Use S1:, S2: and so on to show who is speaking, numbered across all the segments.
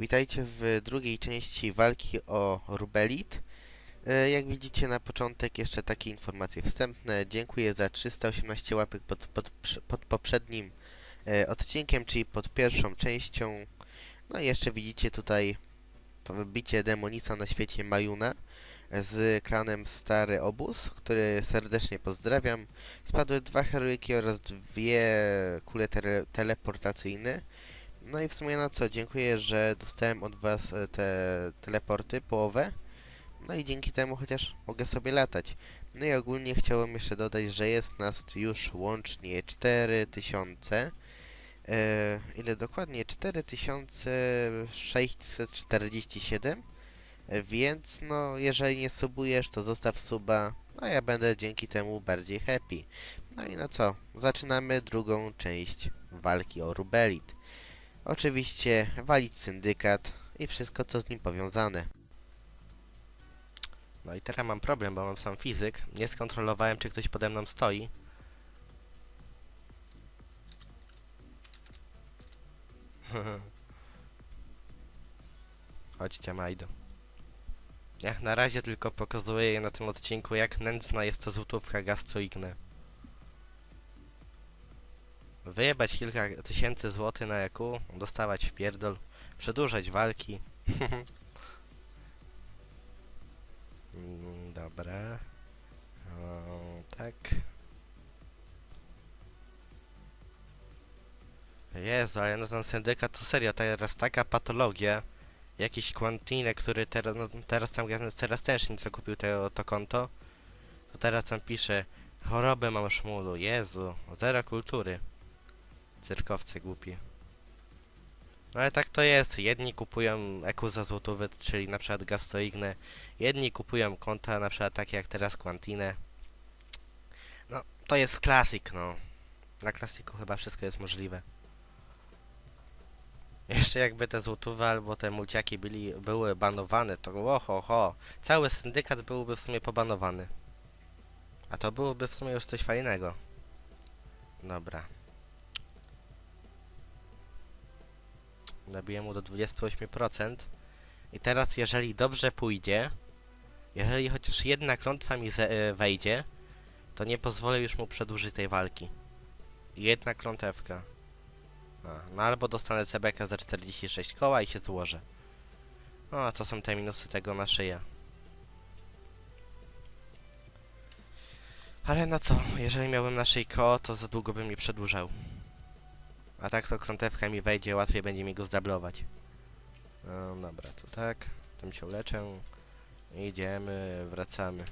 S1: Witajcie w drugiej części walki o Rubelit. E, Jak widzicie na początek jeszcze takie informacje wstępne. Dziękuję za 318 łapek pod, pod, pod poprzednim e, odcinkiem, czyli pod pierwszą częścią. No i jeszcze widzicie tutaj bicie demonisa na świecie Majuna z klanem Stary Obóz, który serdecznie pozdrawiam. Spadły dwa heroiki oraz dwie kule tele teleportacyjne. No i w sumie na co, dziękuję, że dostałem od was e, te teleporty, połowę. No i dzięki temu chociaż mogę sobie latać. No i ogólnie chciałem jeszcze dodać, że jest nas już łącznie 4000. E, ile dokładnie? 4647. E, Więc no, jeżeli nie subujesz, to zostaw suba, a ja będę dzięki temu bardziej happy. No i no co, zaczynamy drugą część walki o Rubelit. Oczywiście walić syndykat i wszystko co z nim powiązane.
S2: No i teraz mam problem, bo mam sam fizyk. Nie skontrolowałem, czy ktoś pode mną stoi. Chodźcie, Majdo. Ja na razie tylko pokazuję na tym odcinku, jak nędzna jest to złotówka gascoigne. Wyjebać kilka tysięcy złotych na EQ, dostawać w pierdol, przedłużać walki. Dobra. O, tak. Jezu, ale no ten syndykat to serio, teraz taka patologia. Jakiś Quantine, który teraz, no, teraz tam teraz też nic kupił to, to konto. To teraz tam pisze chorobę mam szmulu, Jezu, zero kultury. Cyrkowcy głupi. No ale tak to jest, jedni kupują EQ za złotówy, czyli na przykład gastoigne, Jedni kupują konta, na przykład takie jak teraz Quantine. No, to jest klasik, no. Na klasiku chyba wszystko jest możliwe. Jeszcze jakby te złotówe albo te mulciaki byli, były banowane, to oho, ho. Cały syndykat byłby w sumie pobanowany. A to byłoby w sumie już coś fajnego. Dobra. Nabiję mu do 28%. I teraz, jeżeli dobrze pójdzie, jeżeli chociaż jedna klątwa mi e, wejdzie, to nie pozwolę już mu przedłużyć tej walki. Jedna klątewka. A, no albo dostanę CBK za 46 koła i się złożę. No, a to są te minusy tego na szyję. Ale no co, jeżeli miałbym na szyi koło, to za długo bym nie przedłużał. A tak to klątewka mi wejdzie, łatwiej będzie mi go zdablować. No, dobra, to tak. Tym się leczę. Idziemy, wracamy.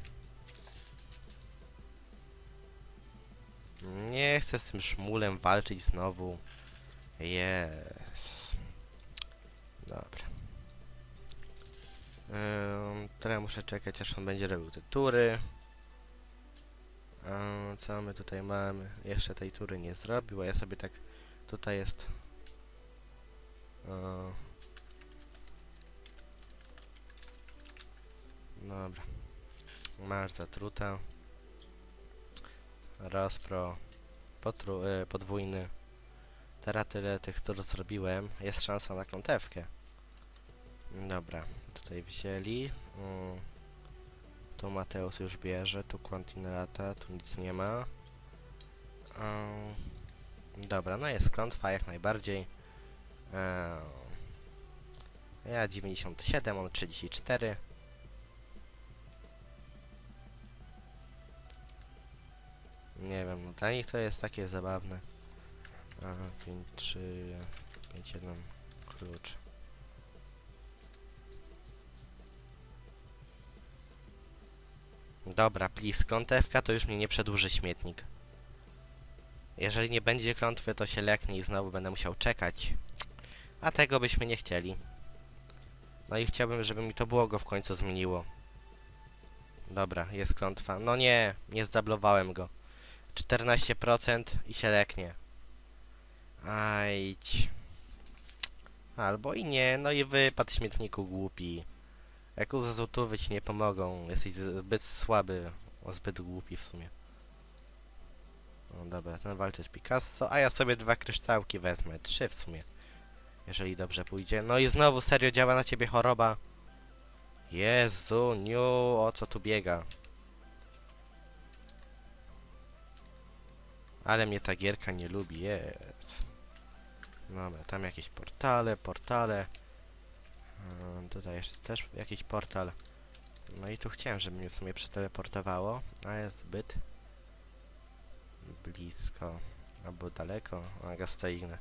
S2: Nie chcę z tym szmulem walczyć znowu. Jest. Dobra. Ym, teraz muszę czekać, aż on będzie robił te tury. Ym, co my tutaj mamy? Jeszcze tej tury nie zrobił, a ja sobie tak... Tutaj jest... O, Dobra. Masz zatruta. Rozpro. Potru, y, podwójny. Teraz tyle tych, które zrobiłem. Jest szansa na klątewkę. Dobra. Tutaj wzięli. Mm. Tu Mateusz już bierze. Tu Quantine lata. Tu nic nie ma. Ym. Dobra, no jest klątwa jak najbardziej. Ym. Ja 97, on 34. Nie wiem, no dla nich to jest takie zabawne. A, 5, 3, 5, 1, klucz. Dobra, please, klątewka to już mnie nie przedłuży śmietnik. Jeżeli nie będzie klątwy, to się leknie i znowu będę musiał czekać. A tego byśmy nie chcieli. No i chciałbym, żeby mi to błogo w końcu zmieniło. Dobra, jest klątwa. No nie, nie zdablowałem go. 14% i się leknie. Ajdź. Albo i nie, no i wypad śmietniku głupi. Jak złotówy ci nie pomogą, jesteś zbyt słaby, o zbyt głupi w sumie. No dobra, ten walczy z Picasso, a ja sobie dwa kryształki wezmę, trzy w sumie. Jeżeli dobrze pójdzie. No i znowu serio działa na ciebie choroba. Jezu, niu, o co tu biega? Ale mnie ta gierka nie lubi, jest. Dobra, tam jakieś portale, portale. Ym, tutaj jeszcze też jakiś portal. No i tu chciałem, żeby mnie w sumie przeteleportowało, a jest zbyt blisko. Albo daleko. A ga stoignę.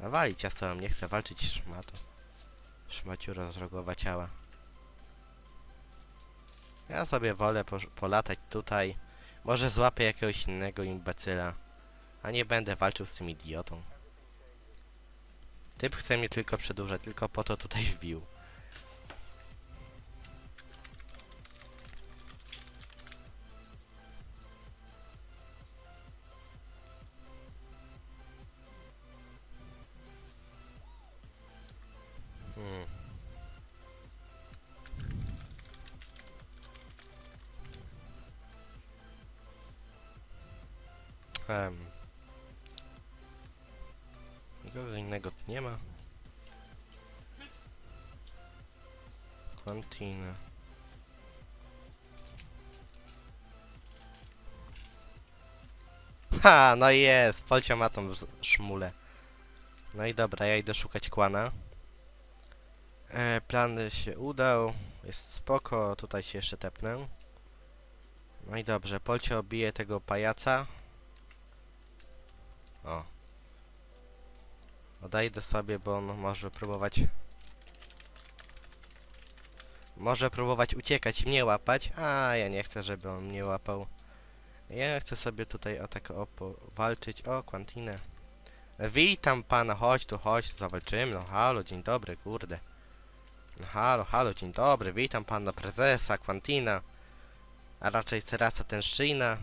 S2: A walić, ja z tobą nie chcę walczyć, szmato. Szmaciura z rogowa ciała. Ja sobie wolę posz- polatać tutaj. Może złapię jakiegoś innego imbecyla. A nie będę walczył z tym idiotą. Typ chce mnie tylko przedłużać, tylko po to tutaj wbił. Em. Nikogo innego tu nie ma. Quantina. Ha, no jest, Polcia ma tą szmulę. No i dobra, ja idę szukać kłana. E, plan się udał, jest spoko, tutaj się jeszcze tepnę. No i dobrze, Polcia obije tego pajaca. O. Odejdę sobie, bo on może próbować... Może próbować uciekać, mnie łapać, a ja nie chcę, żeby on mnie łapał. Ja chcę sobie tutaj o tak walczyć. O, Quantinę. Witam pana, chodź tu, chodź, zawalczymy. No halo, dzień dobry, kurde. No halo, halo, dzień dobry, witam pana prezesa Quantina. A raczej Serasa Tenszina.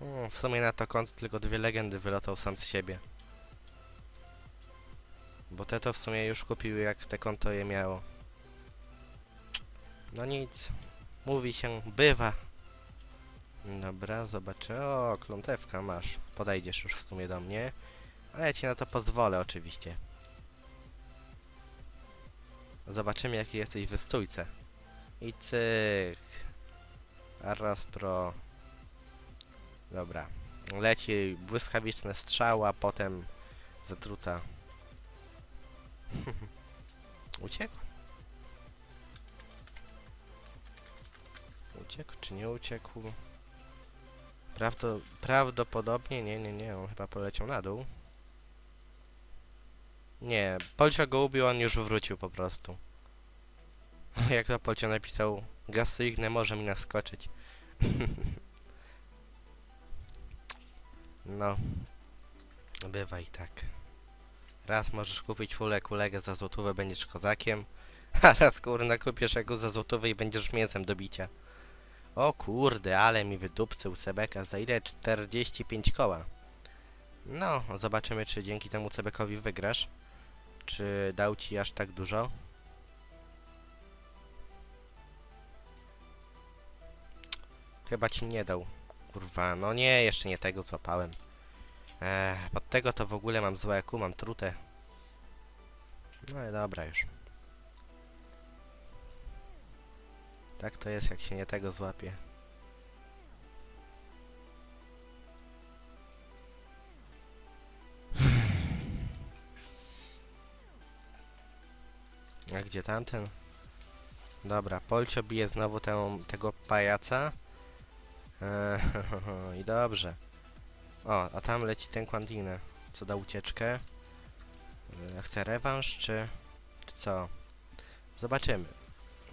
S2: Mm, w sumie na to konto tylko dwie legendy wylotał sam z siebie. Bo te to w sumie już kupiły jak te konto je miało. No nic. Mówi się, bywa. Dobra, zobaczę. O, klątewka masz. Podejdziesz już w sumie do mnie. Ale ja ci na to pozwolę oczywiście. Zobaczymy jaki jesteś w stójce. I cyk. Raz pro. Dobra. Leci błyskawiczne strzała, potem zatruta. Uciekł? Uciekł czy nie uciekł? Prawdo, prawdopodobnie nie, nie, nie, on chyba poleciał na dół. Nie, Polcia go ubił, on już wrócił po prostu. Jak to Polcia napisał, Gasuigne może mi naskoczyć. no, bywa i tak. Raz możesz kupić fulę kulegę za złotówę, będziesz kozakiem. A raz kurna kupisz jego za złotówę i będziesz mięsem do bicia. O kurde, ale mi wydupcył Sebeka za ile? 45 koła. No, zobaczymy czy dzięki temu Cebekowi wygrasz. Czy dał ci aż tak dużo? Chyba ci nie dał. Kurwa, no nie, jeszcze nie tego złapałem. Eee, pod tego to w ogóle mam złe EQ, mam trutę. No i dobra już. Tak to jest, jak się nie tego złapie. A gdzie tamten? Dobra, Polcio bije znowu tę, tego pajaca. Eee, I dobrze. O, a tam leci ten Quantine, co da ucieczkę. E, Chce rewanż, czy, czy co? Zobaczymy.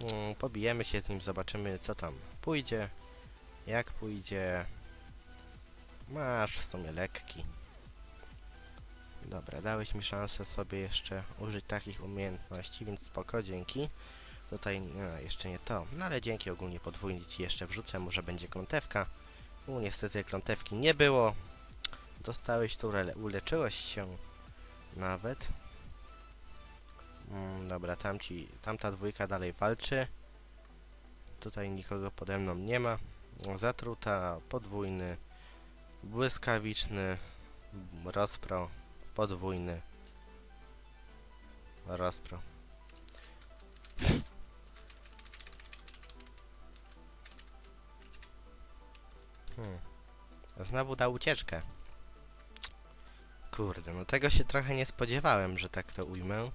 S2: Mm, pobijemy się z nim, zobaczymy co tam pójdzie. Jak pójdzie. Masz w sumie lekki. Dobra, dałeś mi szansę sobie jeszcze użyć takich umiejętności, więc spoko, dzięki. Tutaj no, jeszcze nie to, no ale dzięki ogólnie podwójnie ci jeszcze wrzucę, może będzie klątewka. U, niestety klątewki nie było. Dostałeś tu, ule uleczyłeś się nawet. Mm, dobra, tamci, tamta dwójka dalej walczy. Tutaj nikogo pode mną nie ma. Zatruta, podwójny, błyskawiczny, Rozpro. Podwójny. Rozpro. Hmm. Znowu dał ucieczkę. Kurde, no tego się trochę nie spodziewałem, że tak to ujmę.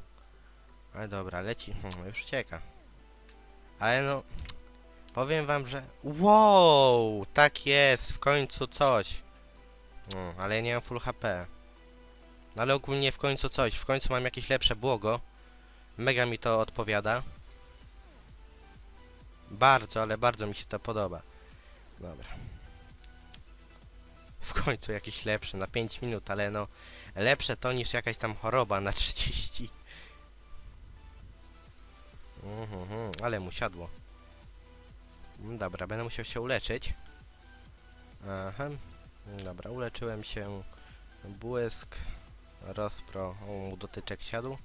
S2: Ale dobra, leci. Hmm, już ucieka. Ale no... Powiem wam, że... Wow! Tak jest! W końcu coś! No, ale ja nie mam full HP. No, ale ogólnie w końcu coś. W końcu mam jakieś lepsze błogo. Mega mi to odpowiada. Bardzo, ale bardzo mi się to podoba. Dobra. W końcu jakiś lepszy na 5 minut, ale no lepsze to niż jakaś tam choroba na 30. Mhm, ale mu siadło. Dobra, będę musiał się uleczyć. Aha. Dobra, uleczyłem się. Błysk. Rozpro. O, mu dotyczek siadł.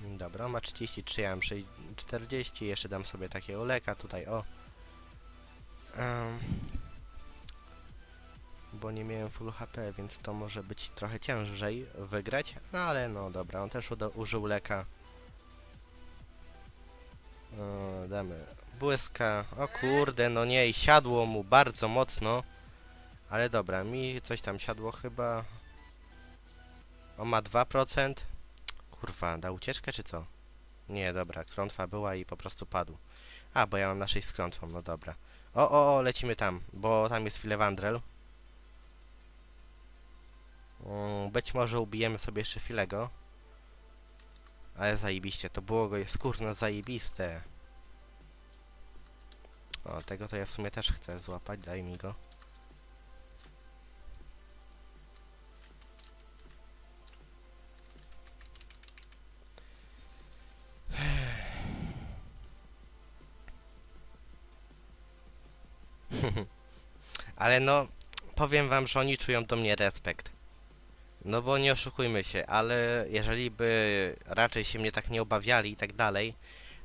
S2: Dobra, ma 33, ja mam 6 40. Jeszcze dam sobie takiego leka tutaj, o. Em, bo nie miałem full HP, więc to może być trochę ciężej wygrać. No ale no dobra, on też użył leka. E, damy błyska. O kurde, no nie, i siadło mu bardzo mocno. Ale dobra, mi coś tam siadło chyba. On ma 2%. Kurwa, da ucieczkę czy co? Nie, dobra, klątwa była i po prostu padł. A, bo ja mam na 6 z klątwą, no dobra. O, o, o, lecimy tam, bo tam jest Filewandrel. Mm, Być może ubijemy sobie jeszcze Filego. Ale zajebiście, to było go jest kurno zajebiste. O, tego to ja w sumie też chcę złapać, daj mi go. Ale no, powiem wam, że oni czują do mnie respekt. No bo nie oszukujmy się, ale jeżeli by raczej się mnie tak nie obawiali i tak dalej,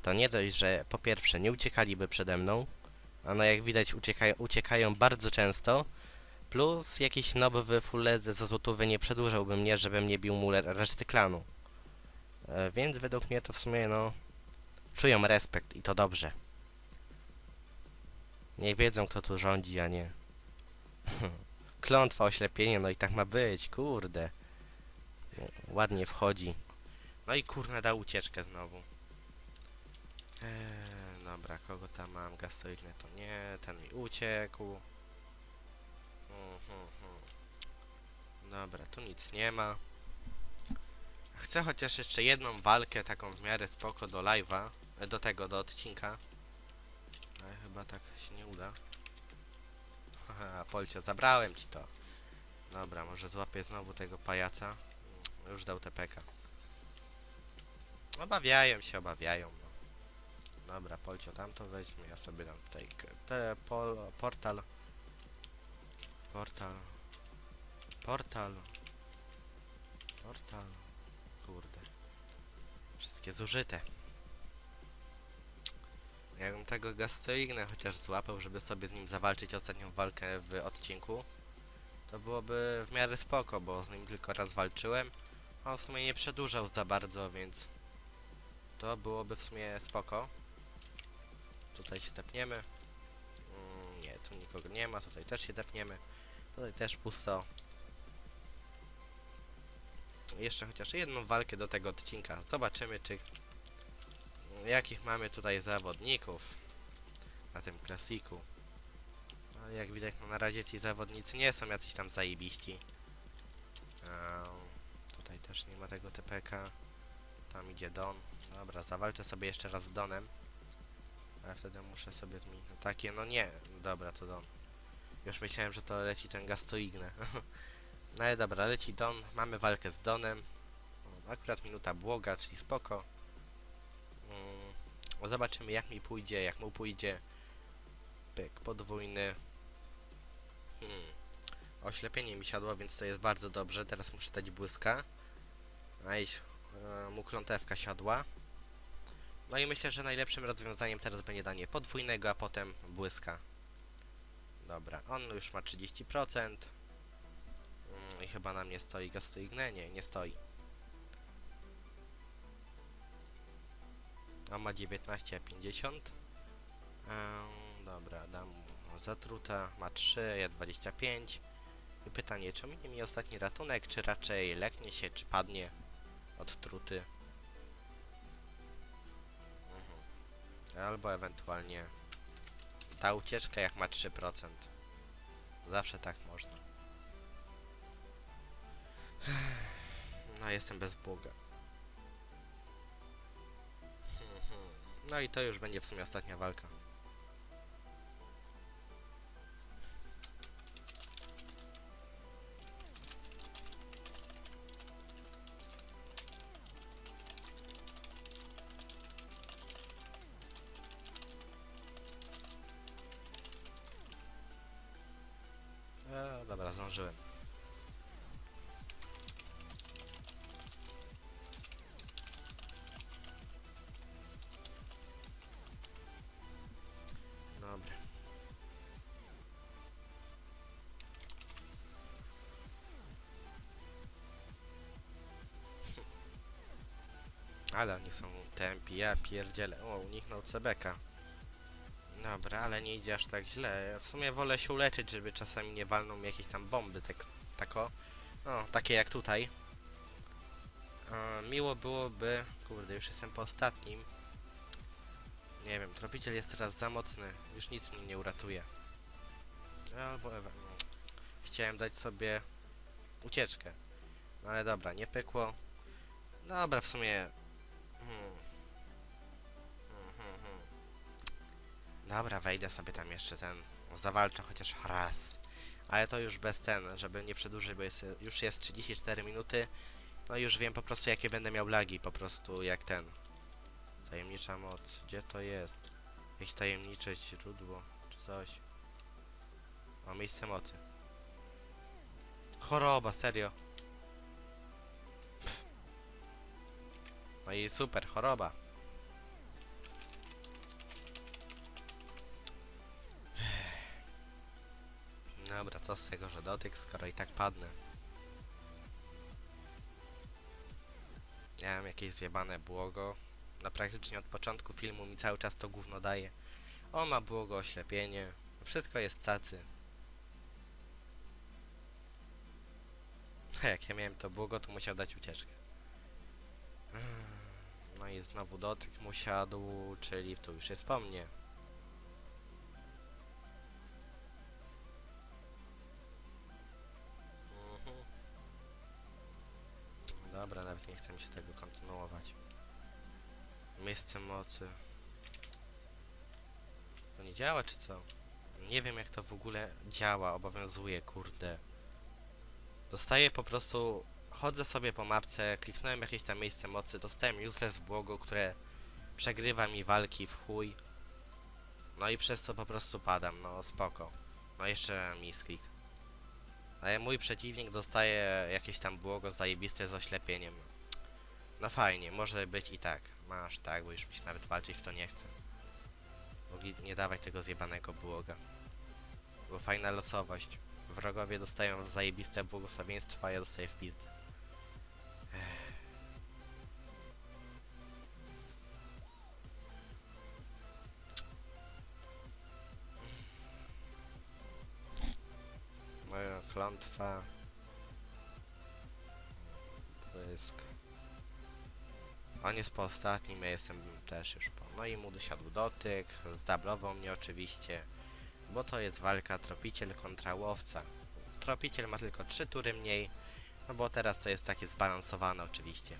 S2: to nie dość, że po pierwsze nie uciekaliby przede mną, a no jak widać uciekają, bardzo często, plus jakiś nob w fulledze za złotówy nie przedłużałby mnie, żebym nie bił mu reszty klanu. E, więc według mnie to w sumie no, czują respekt i to dobrze. Nie wiedzą kto tu rządzi, a nie... Klątwa, oślepienie, no i tak ma być, kurde. Ładnie wchodzi. No i kurna dał ucieczkę znowu. Eee, dobra, kogo tam mam? Gastoidne to nie, ten mi uciekł. Mhm, mhm. Dobra, tu nic nie ma. Chcę chociaż jeszcze jedną walkę, taką w miarę spoko do live'a, do tego, do odcinka. Ale chyba tak się nie uda. Haha, Polcio, zabrałem ci to. Dobra, może złapię znowu tego pajaca. Już dał TPK. Obawiają się, obawiają. No. Dobra, Polcio, tam to weźmie. Ja sobie dam tutaj te, portal. Portal. Portal. Portal. Kurde. Wszystkie zużyte. Jakbym tego gastoignę chociaż złapał, żeby sobie z nim zawalczyć ostatnią walkę w odcinku, to byłoby w miarę spoko, bo z nim tylko raz walczyłem, a on w sumie nie przedłużał za bardzo, więc to byłoby w sumie spoko. Tutaj się tepniemy. Mm, nie, tu nikogo nie ma, tutaj też się tepniemy. Tutaj też pusto. Jeszcze chociaż jedną walkę do tego odcinka. Zobaczymy, czy jakich mamy tutaj zawodników na tym klasiku. Ale jak widać, no na razie ci zawodnicy nie są jacyś tam zajebiści. Ehm, tutaj też nie ma tego TPK. Tam idzie Don. Dobra, zawalczę sobie jeszcze raz z Donem. Ale wtedy muszę sobie zmienić. No takie, no nie. Dobra, to Don. Już myślałem, że to leci ten Gastoigne. no ale dobra, leci Don. Mamy walkę z Donem. Akurat minuta błoga, czyli spoko. Zobaczymy jak mi pójdzie, jak mu pójdzie. Pyk, podwójny. Hmm. Oślepienie mi siadło, więc to jest bardzo dobrze. Teraz muszę dać błyska. A iść, e, mu klątewka siadła. No i myślę, że najlepszym rozwiązaniem teraz będzie danie podwójnego, a potem błyska. Dobra, on już ma 30%. Mm, I chyba na mnie stoi gaz stoi gne? Nie, nie stoi. On ma 19,50. Ehm, dobra, dam mu zatruta. Ma 3, ja 25. I pytanie, czy minie mi ostatni ratunek, czy raczej leknie się, czy padnie od truty? Mhm. Albo ewentualnie ta ucieczka jak ma 3%. Zawsze tak można. No jestem bez Boga. No i to już będzie w sumie ostatnia walka. E, dobra, zdążyłem. Ale oni są tępi, ja pierdzielę. O, uniknął Cebeka. Dobra, ale nie idzie aż tak źle. W sumie wolę się uleczyć, żeby czasami nie walną mi jakieś tam bomby, tak, tako. No, takie jak tutaj. E, miło byłoby... Kurde, już jestem po ostatnim. Nie wiem, tropiciel jest teraz za mocny. Już nic mnie nie uratuje. Albo Ewa... Chciałem dać sobie ucieczkę. No ale dobra, nie pykło. Dobra, w sumie... Hmm. Hmm, hmm. Dobra, wejdę sobie tam jeszcze ten. Zawalczę chociaż raz. Ale to już bez ten, żeby nie przedłużyć, bo jest, już jest 34 minuty. No już wiem po prostu jakie będę miał lagi, po prostu jak ten. Tajemnicza moc. Gdzie to jest? Jakieś tajemnicze źródło, czy coś. O, miejsce mocy. Choroba, serio. No i super, choroba. Dobra, co z tego, że dotyk, skoro i tak padnę. Mam jakieś zjebane błogo. Na praktycznie od początku filmu mi cały czas to gówno daje. On ma błogo, oślepienie. Wszystko jest cacy. Jak ja miałem to błogo, to musiał dać ucieczkę. No i znowu dotyk mu siadł, czyli to już jest po mnie. Mhm. Dobra, nawet nie chce mi się tego kontynuować. Miejsce mocy. To nie działa, czy co? Nie wiem, jak to w ogóle działa, obowiązuje, kurde. Dostaję po prostu... Chodzę sobie po mapce, kliknąłem jakieś tam miejsce mocy, dostałem useless błogo, które przegrywa mi walki w chuj. No i przez to po prostu padam, no spoko. No jeszcze misklik. Ale mój przeciwnik dostaje jakieś tam błogo zajebiste z oślepieniem. No fajnie, może być i tak. Masz tak, bo już mi się nawet walczyć w to nie chce. Mogli nie dawać tego zjebanego błoga. Bo fajna losowość. Wrogowie dostają zajebiste błogosławieństwa, a ja dostaję w pizdę. Po ostatnim, ja jestem też już po. No i mu dosiadł dotyk, zdablował mnie oczywiście, bo to jest walka tropiciel kontra łowca. Tropiciel ma tylko 3 tury mniej, no bo teraz to jest takie zbalansowane oczywiście.